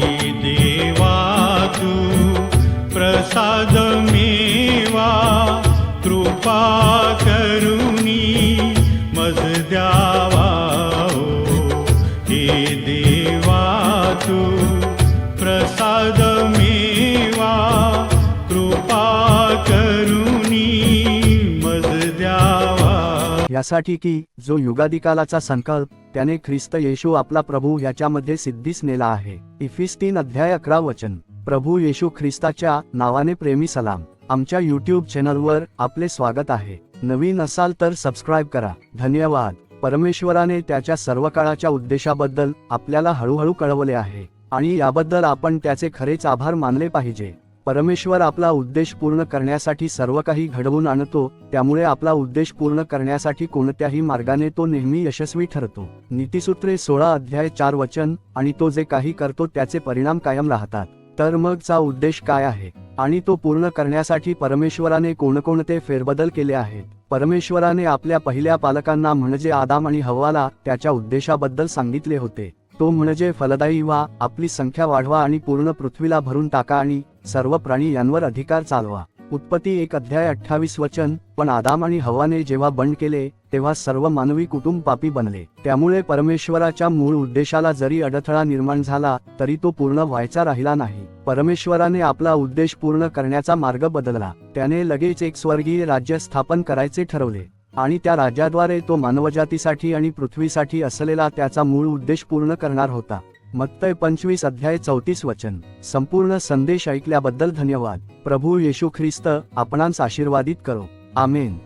हे देवा तू प्रसाद मेवा कृपा करुणी मज द्यावा हो. हे देवा तू प्रसाद मेवा कृपा करुणी मज द्यावा. यासाठी की जो युगादिकालाचा संकल्प त्याने ख्रिस्त येशू आपला प्रभू याच्यामध्ये सिद्धीस नेला आहे. इफिस्तीन अध्याय अकरा वचन. प्रभू येशू ख्रिस्ताच्या नावाने प्रेमी सलाम. आमच्या यूट्यूब चॅनलवर आपले स्वागत आहे. नवीन असाल तर सबस्क्राईब करा. धन्यवाद. परमेश्वराने त्याच्या सर्व काळाच्या उद्देशाबद्दल आपल्याला हळूहळू कळवले आहे. आणि याबद्दल आपण त्याचे खरेच आभार मानले पाहिजे. परमेश्वर आपला उद्देश पूर्ण करण्यासाठी सर्व काही घडवून आणतो त्यामुळे आपला उद्देश पूर्ण करण्यासाठी कोणत्याही मार्गाने तो नेहमी यशस्वी ठरतो. नीतिसूत्रे सोळा अध्याय चार वचन आणि तो जे काही करतो त्याचे परिणाम कायम राहतात. तर मग चा उद्देश काय आहे? आणि तो पूर्ण करण्यासाठी परमेश्वराने कोणकोणते फेरबदल केले आहेत? परमेश्वराने आपल्या पहिल्या पालकांना म्हणजे आदाम आणि हवाला त्याच्या उद्देशाबद्दल सांगितले होते. तो म्हणजे फलदायी व्हा आपली संख्या वाढवा आणि पूर्ण पृथ्वीला भरून टाका आणि सर्व प्राणी यांवर अधिकार चालवा. उत्पत्ती एक अध्याय अठ्ठावीस वचन पण आदाम आणि हवाने जेव्हा बंड केले तेव्हा सर्व मानवी कुटुंब पापी बनले. त्यामुळे परमेश्वराच्या मूळ उद्देशाला जरी अडथळा निर्माण झाला तरी तो पूर्ण व्हायचा राहिला नाही. परमेश्वराने आपला उद्देश पूर्ण करण्याचा मार्ग बदलला. त्याने लगेच एक स्वर्गीय राज्य स्थापन करायचे ठरवले. आणि त्या राज्याद्वारे तो मानवजातीसाठी आणि पृथ्वीसाठी असलेला त्याचा मूळ उद्देश पूर्ण करणार होता. मत्तय पंचवीस अध्याय चौतीस वचन. संपूर्ण संदेश ऐकल्याबद्दल धन्यवाद. प्रभू येशू ख्रिस्त आपणांस आशीर्वादित करो. आमेन.